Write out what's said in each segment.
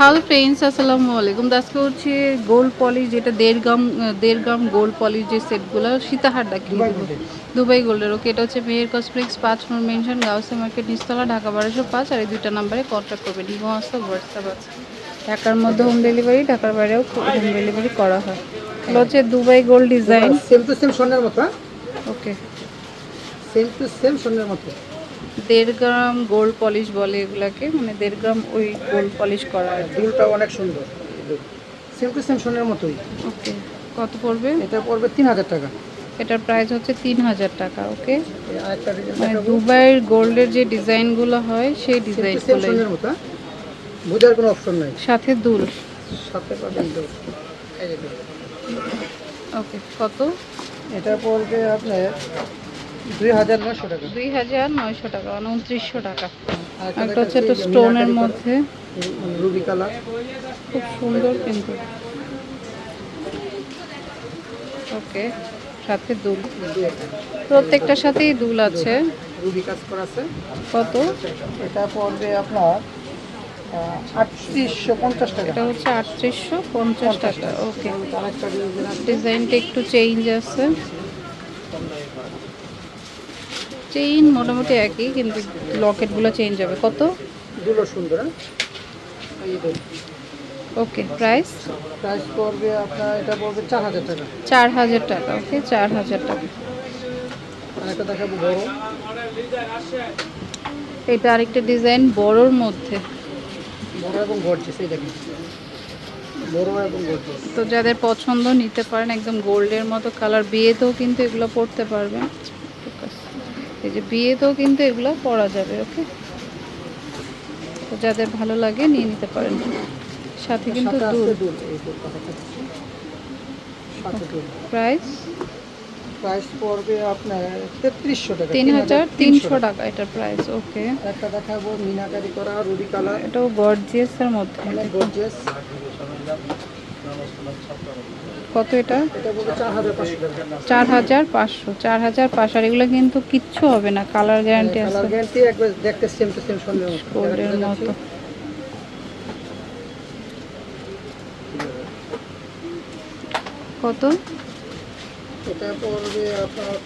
Hello friends আসসালামু আলাইকুম। আজকে হচ্ছে গোল্ড পলিশ যেটা দেড় গ্রাম দেড় গ্রাম গোল্ড পলিশ যে সেটগুলো সীতাহার ডাকি দুবাই গোল্ডের। ওকে। এটা হচ্ছে মেয়ের কসমেটিক্স পাঁচ নম্বর মেনশন গাউসে মার্কেট নিচতলা ঢাকা বারোশো পাঁচ। আর এই দুইটা নাম্বারে কন্ট্যাক্ট করবেন ডিমো আসতে হোয়াটসঅ্যাপ আছে। ঢাকার মধ্যে হোম ডেলিভারি ঢাকার বাইরেও হোম ডেলিভারি করা হয়। এগুলো হচ্ছে Dubai gold design. Same to same স্বর্ণের মতো হ্যাঁ? ওকে। সেম টু সেম স্বর্ণের মতো। দেড় গ্রাম গোল্ড পলিশ বলে এগুলাকে মানে দেড় গ্রাম ওই গোল্ড পলিশ করা আর দুলটা অনেক সুন্দর। সেম টু সেম মতোই। ওকে কত পড়বে? এটা পড়বে তিন হাজার টাকা। এটার প্রাইস হচ্ছে তিন হাজার টাকা ওকে? এই আরেকটা ডিজাইন মানে দেখাবো। দুবাইয়ের গোল্ডের যে ডিজাইনগুলো হয় সেই সেম ডিজাইনগুলো মতো হ্যাঁ? বোঝার কোনো অপশন নাই। সাথে দুল। সাথে পাবেন দুল। এই যে দুল। ওকে কত? এটা পড়বে আপনার দুই হাজার নশো টাকা। দুই হাজার নয়শো টাকা মানে উনত্রিশশো টাকা। একটা হচ্ছে একটা স্টোনের মধ্যে। রুবি কালার খুব সুন্দর কিন্তু। ওকে সাথে দুল। প্রত্যেকটার সাথেই দুল আছে। রুবি কাজ করা আছে। কত? এটা পড়বে আপনার আটত্রিশশো পঞ্চাশ টাকা। এটা হচ্ছে আটত্রিশশো পঞ্চাশ টাকা ওকে। ডিজাইনটা একটু চেঞ্জ আছে। চেইন মোটামুটি একই কিন্তু লকেটগুলো চেঞ্জ হবে। কত? দুটো সুন্দর ওকে প্রাইস প্রাইস পড়বে আপনার এটা পড়বে চার হাজার টাকা। চার হাজার টাকা ওকে চার হাজার টাকা। আর একটা দেখাবো বড়। এটা আরেকটা ডিজাইন বড়োর মধ্যে। বড় এবং গর্জেস এই দেখেন। বড় এবং গর্জেস তো যাদের পছন্দ নিতে পারেন। একদম গোল্ডের মতো কালার বিয়েতেও কিন্তু এগুলো পড়তে পারবেন. এই যে বিয়েতেও কিন্তু এগুলো পরা যাবে ওকে? তো যাদের ভালো লাগে নিয়ে নিতে পারেন। সাথে কিন্তু দুল। প্রাইস? প্রাইস পড়বে আপনার তেত্রিশশো টাকা তিন হাজার তিনশো টাকা। এটার প্রাইস ওকে। একটা দেখাবো মিনাকারি করা রুবি কালার এটাও গর্জিয়াসের মধ্যে। অনেক গর্জেস কত এটা? চার হাজার পাঁচশো। চার হাজার পাঁচশো। আর এগুলো কিন্তু কিচ্ছু হবে না কালার গ্যারান্টি আছে। দেখতে সেম টু সেম গোল্ডের মতো। কত?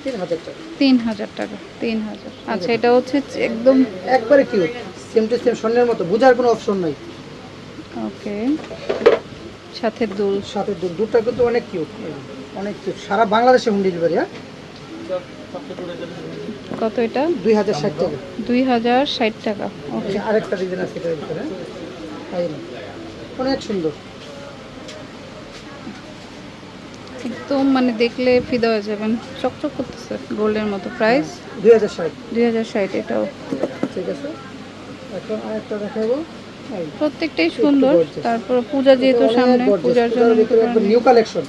তিন হাজার টাকা। তিন হাজার টাকা তিন হাজার। আচ্ছা এটা হচ্ছে একদম একবারে কিউট সেম টু সেম স্বর্ণের মতো বোঝার কোনো অপশন নাই। ওকে সাথে দুল। সাথে দুধ দুধটা কিন্তু অনেক কিউট অনেক কিউট সারা বাংলাদেশে হোম ডেলিভারি হ্যাঁ? কত এটা? দুই হাজার ষাট টাকা। দুই হাজার ষাট টাকা ওকে। আরেকটা ডিজাইন আছে এটার ভিতরে। অনেক সুন্দর। একদম মানে দেখলে ফিদা হয়ে যাবেন। চকচক করতেছে গোল্ডের মতো প্রাইস দুই হাজার ষাট। দুই হাজার ষাট এটাও। ঠিক আছে। এখন আরেকটা দেখাবো। প্রত্যেকটাই সুন্দর। তারপর পূজা যেহেতু সামনে পূজার জন্য নিউ কালেকশন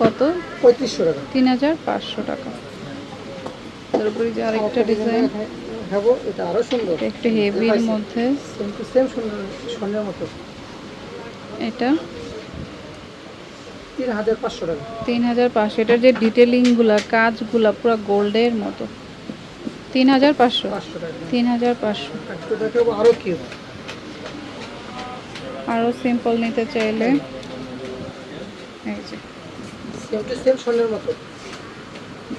কত? পঁয়ত্রিশশো টাকা। তিন হাজার পাঁচশো টাকা। তারপরে যে আরেকটা ডিজাইন দেখাবো এটা আরও সুন্দর। একটু হেভির মধ্যে। সেম সুন্দর স্বর্ণের মতো। এটা? তিন হাজার পাঁচশো টাকা। তিন হাজার পাঁচশো। এটার যে ডিটেলিংগুলা কাজগুলা পুরো গোল্ডের মতো। তিন হাজার পাঁচশো তিন হাজার পাঁচশো। আরও সিম্পল নিতে চাইলে। এই যে।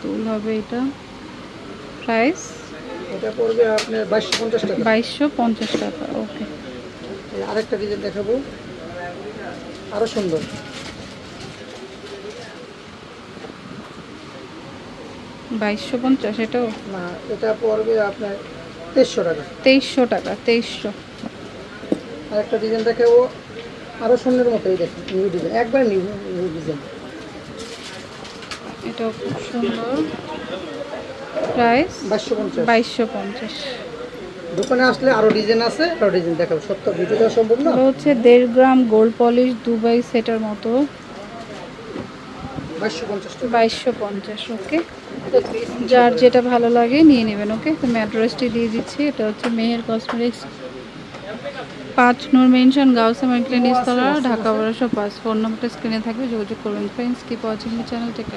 দুল হবে এটা। প্রাইস এটা পড়বে আপনার বাইশশো পঞ্চাশ টাকা। বাইশশো পঞ্চাশ টাকা ওকে আরেকটা ডিজাইন দেখাবো। আরও সুন্দর। বাইশশো পঞ্চাশ এটাও? না এটা পড়বে আপনার তেইশশো টাকা। তেইশশো টাকা তেইশশো। আরেকটা ডিজাইন দেখাবো আরও স্বর্ণের মতো এই দেখুন নিউ ডিজাইন একবার নিউ নিউ ডিজাইন এটাও খুব সুন্দর। প্রাইস বাইশশো পঞ্চাশ। বাইশশো পঞ্চাশ। দোকানে আসলে আরও ডিজাইন আছে আরও ডিজাইন দেখাবো। তো ভিডিও দেওয়া সম্ভব না? হচ্ছে দেড় গ্রাম গোল্ড পলিশ দুবাই সেটার মতো। বাইশশো পঞ্চাশ বাইশশো পঞ্চাশ ওকে? যার যেটা ভালো লাগে নিয়ে নেবেন, ওকে? তুমি অ্যাড্রেসটি দিয়ে দিচ্ছি, এটা হচ্ছে মেহের কসমেটিক্স। পাঁচ নোর মেনশন গাউসা মার্কেট নিস্তলা ঢাকা বড়শো পাঁচ, ফোন নম্বরটা স্ক্রিনে থাকবে, যোগাযোগ করবেন friends keep watching channel tech